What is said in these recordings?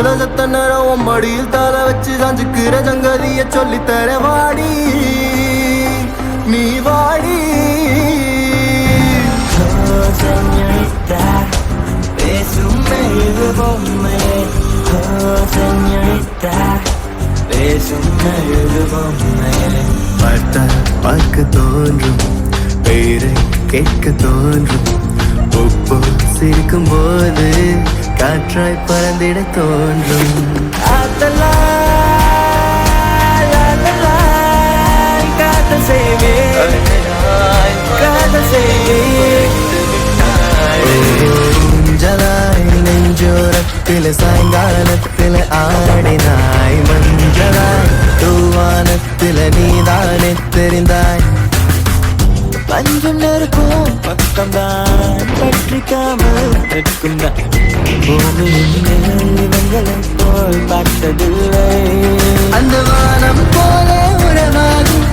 உலகத்த நேரம் மடியில் தலை வச்சு சாஞ்சுக்கிற சங்கதிய சொல்லித்தர வாடி. நீ வாடி. பேசும் பொம்மை பேசும் பொம்மை பார்த்த பார்க்க தோன்றும் பேரை கேட்க தோன்றும். சிரிக்கும் போது காற்றாய் பறந்திட தோன்றும். காதல் செய்வேன் காதல் நெஞ்சோரத்தில் சாயங்காலத்தில் ஆடினாய். மஞ்சளாய் தூவானத்தில் நீதானே தெரிந்தாய். பஞ்சம் நெருக்கும் பக்கம்தான். பற்றிக்காமல் நிற்கும் பூமியின் இவங்களை போல் பார்த்ததில்லை அந்த வானம் போல உறவாகும்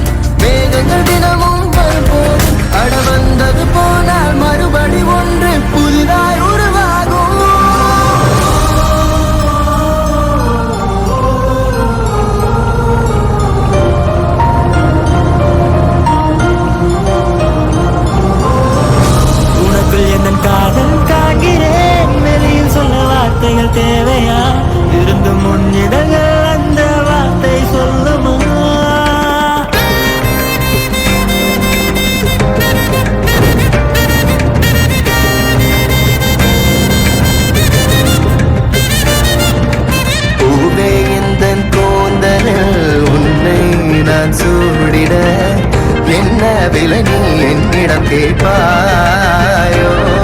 தேவையா? இருந்து முன்னிடங்கள் அந்த வார்த்தை சொல்லுமா? நான் சூடிட என்ன விலை நீ என்னிடம் கேட்பாயோ?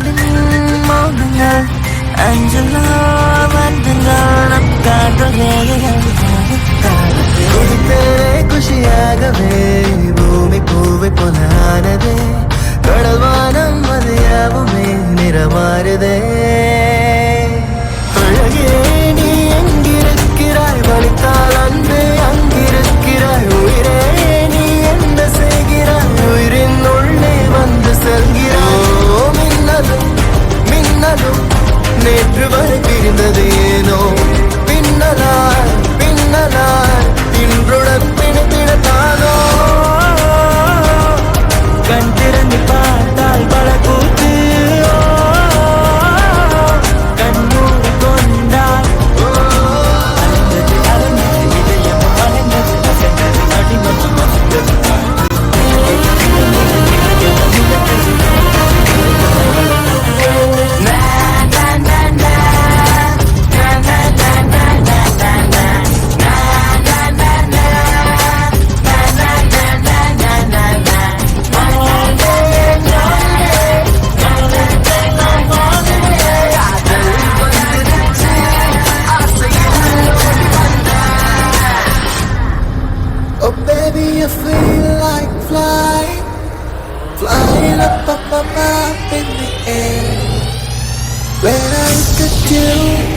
காதலின் மௌனங்கள் அஞ்சலா வந்துங்கள். நம் காதல் ரேகைகள் குதித்தேனே குஷியாகவே பூமி பூவை போலானதே கடல் வானம் அது யாவுமே நிறமாறுதே அழகே I'm up in the air When I look at you,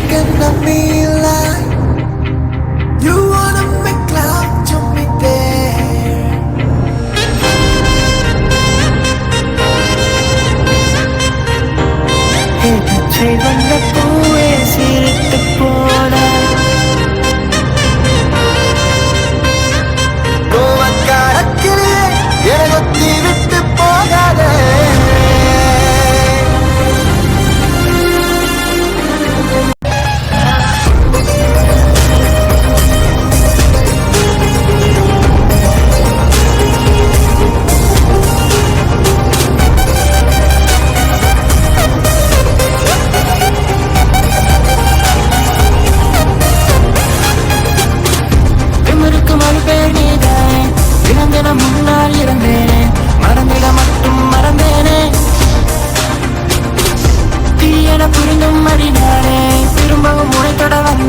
can I be like You wanna make love to me there? Hey, chơi vẫn đã vui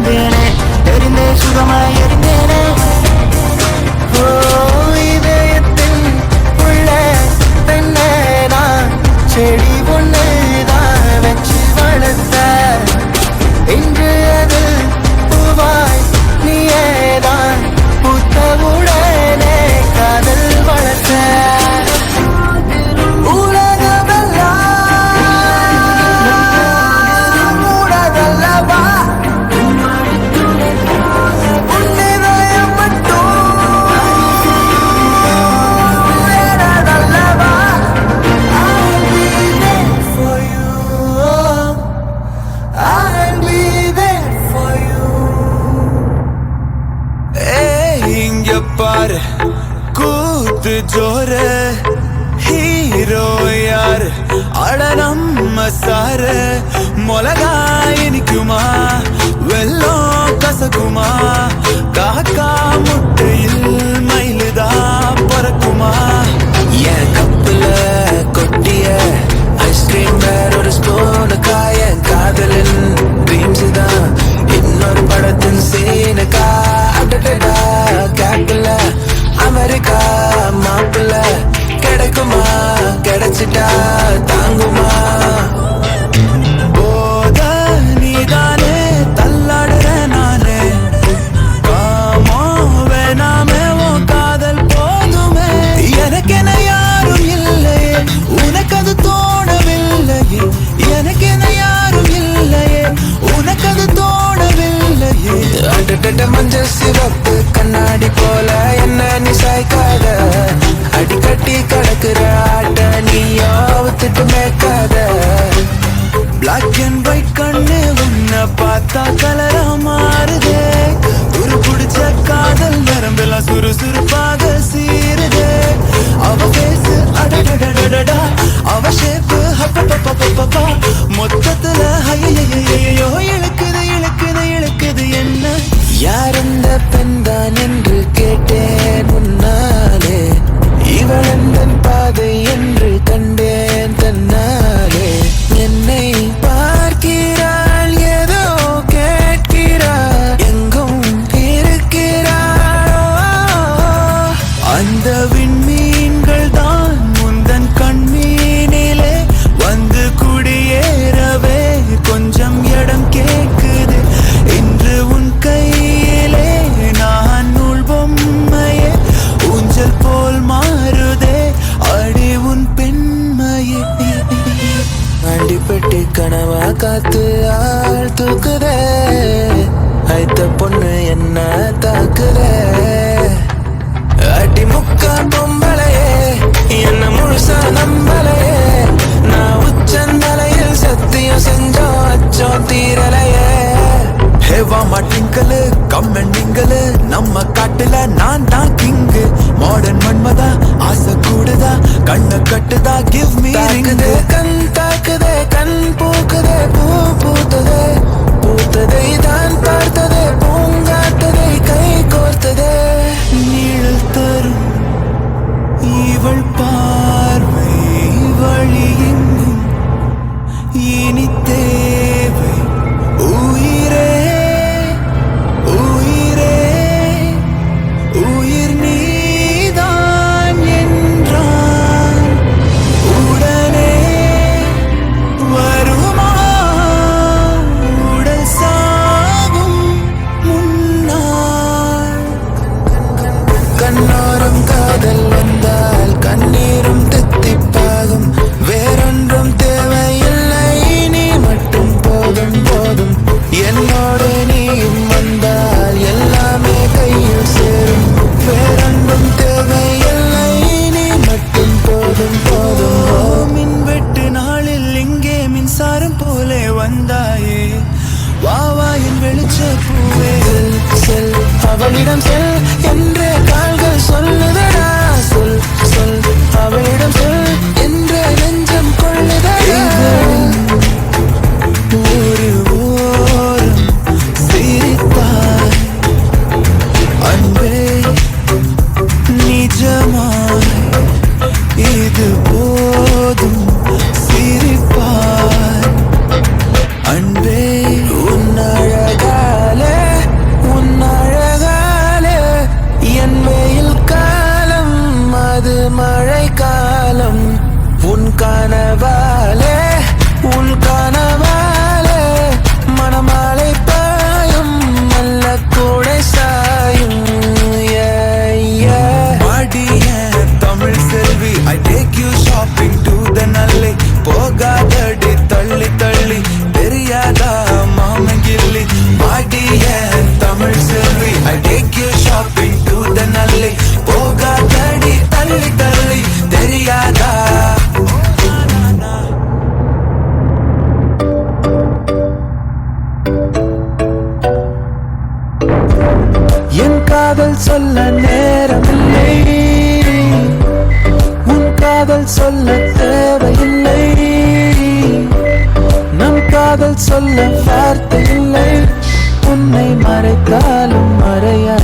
விழுந்தேனே தெரிந்தே சுகமாய் எரிந்தே அட நம்ம சார மொளகா இனிக்குமா? வெள்ளம் கசக்குமா? காக்கா கண்டுகிட்ட மஞ்சள் சிவப்பு கண்ணாடி போல கனவா காத்து ஆள் தூக்குதே. ஐத்த பொண்ணு என்ன தாக்குதே. அடி முக்கா பொம்பளையே என்ன முழுசா நம்பலையே. நான் உச்சந்தலையில் சத்தியம் செஞ்சோம் அச்சோம் தீரலையே. ஹேவாமா டிங்கலு கம்மன் டிங்கலு. நம்ம காட்டுல நான் தான் கிங்கு. மாடர்ன் மண்மதா ஆசை கூடுதா கண்ணு கட்டுதா give me ring shopping to the நல்லே போகாதடி தள்ளி தள்ளி. தெரியாதா மாமங்கில்லி மாடிய தமிழ் செல்வி I take you shopping to the நல்லே போகாதடி தள்ளி தள்ளி. தெரியாதா? என் காதல் சொல்ல நேரமில்லை காதல் சொல்ல தேவையில்லை. நம் காதல் சொல்ல வார்த்தை இல்லை. உன்னை மறைத்தாலும் மறையா